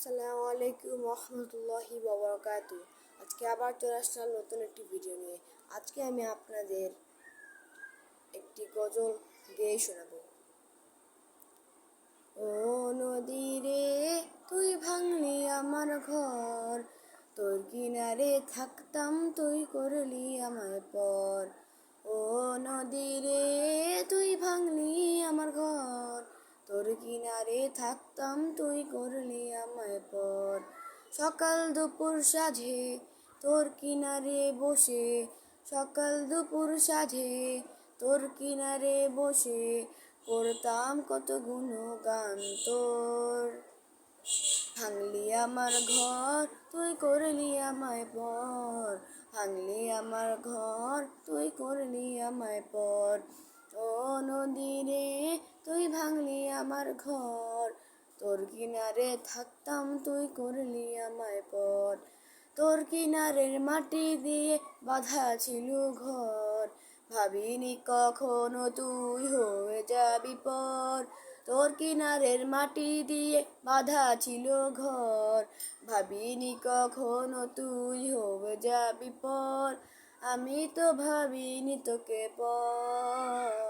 আসসালামু আলাইকুম রহমতুল্লাহি বাবরকাতু আজকে আবার চলে আসলাম নতুন একটি ভিডিও নিয়ে। আজকে আমি আপনাদের একটি গজল গেয়ে শোনাবো। ও নদী রে, তুই ভাঙলি আমার ঘর। তোর কিনারে থাকতাম তুই করলি আমায় পর। ও নদী রে, তুই ভাঙলি আমার ঘর। তোর কিনারে থাকতাম তুই করলি আমায় পর সকাল দুপুর সাঝে তোর কিনারে বসে, সকাল দুপুর সাঝে তোর কিনারে বসে করতাম কত গুণগান তোর। ভাঙলি আমার ঘর, তুই করলি আমায় পর। ভাঙলি আমার ঘর, তুই করলি আমায় পর। ও নদী আমার ঘর। তোর কিনারে থাকতাম তুই করলি আমায় পর। তোর কিনারের মাটি দিয়ে বাধা ছিল ঘর। ভাবিনি কখনো তুই হয়ে যাবি পর। তোর কিনারের মাটি দিয়ে বাধা ছিল ঘর। ভাবিনি কখনো তুই হয়ে যাবি পর। আমি তো ভাবিনি তোকে পর।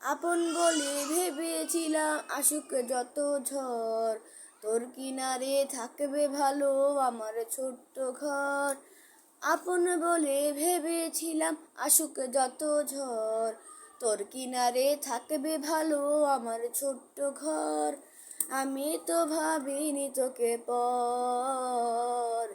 আপন বলে ভেবেছিলাম, আসুক যত ঝড়, তোর কিনারে থাকবে ভালো আমার ছোট্ট ঘর। আপন বলে ভেবেছিলাম, আসুক যত ঝড়, তোর কিনারে থাকবে ভালো আমার ছোট্ট ঘর। আমি তো ভাবিনি তোকে পর।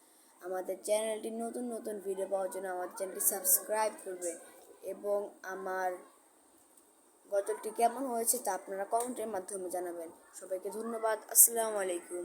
আমাদের চ্যানেলটি নতুন নতুন ভিডিও পাওয়ার জন্য আমার চ্যানেলটি সাবস্ক্রাইব করবে এবং আমার গজলটি কেমন হয়েছে তা আপনারা কমেন্টের মাধ্যমে জানাবেন। সবাইকে ধন্যবাদ, আসসালামু আলাইকুম।